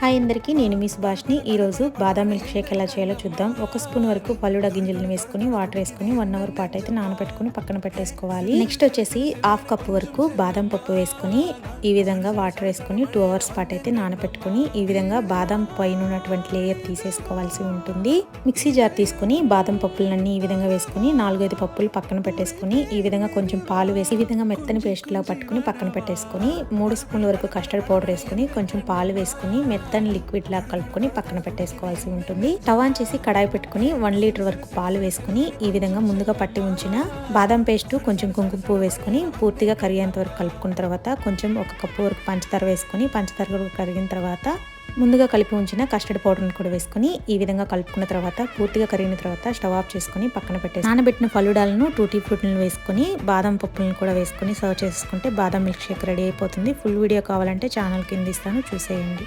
Hi అందరికీ నేను మీ సుభాష్ని. ఈరోజు బాదం మిల్క్ షేక్ ఎలా చేయాలో చూద్దాం. ఒక స్పూన్ వరకు పల్లుడ గింజలను వేసుకుని వాటర్ వేసుకుని వన్ అవర్ పాటు అయితే నానబెట్టుకుని పక్కన పెట్టేసుకోవాలి. నెక్స్ట్ వచ్చేసి హాఫ్ కప్ వరకు బాదం పప్పు వేసుకుని ఈ విధంగా వాటర్ వేసుకొని టూ అవర్స్ పాటు అయితే నానబెట్టుకుని ఈ విధంగా బాదం పైన ఉన్నటువంటి లేయర్ తీసేసుకోవాల్సి ఉంటుంది. మిక్సీ జార్ తీసుకుని బాదం పప్పులన్నీ ఈ విధంగా వేసుకుని నాలుగైదు పప్పులు పక్కన పెట్టేసుకుని ఈ విధంగా కొంచెం పాలు వేసి ఈ విధంగా మెత్తని పేస్ట్ లా పట్టుకుని పక్కన పెట్టేసుకుని మూడు స్పూన్ల వరకు కస్టర్డ్ పౌడర్ వేసుకుని కొంచెం పాలు వేసుకుని మెత్తని లిక్విడ్ లా కలుపుకొని పక్కన పెట్టేసుకోవాల్సి ఉంటుంది. టవాన్ ఆన్ చేసి కడాయి పెట్టుకుని వన్ లీటర్ వరకు పాలు వేసుకుని ఈ విధంగా ముందుగా పట్టి ఉంచిన బాదం పేస్ట్ కొంచెం కుంకుమ పువ్వు వేసుకుని పూర్తిగా కరిగేంత వరకు కలుపుకున్న తర్వాత కొంచెం ఒక కప్పు వరకు పంచదార వేసుకొని పంచదార కూడా కరిగిన తర్వాత ముందుగా కలిపి ఉంచిన కస్టర్డ్ పౌడర్ని కూడా వేసుకుని ఈ విధంగా కలుపుకున్న తర్వాత పూర్తిగా కరిగిన తర్వాత స్టవ్ ఆఫ్ చేసుకుని పక్కన పెట్టేసి నానబెట్టిన ఫలుడాలను టూటీ ఫ్రూట్లను వేసుకుని బాదం పప్పులను కూడా వేసుకుని సర్వ్ చేసుకుంటే బాదం మిల్క్ షేక్ రెడీ అయిపోతుంది. ఫుల్ వీడియో కావాలంటే ఛానల్ కింద ఇస్తాను చూసేయండి.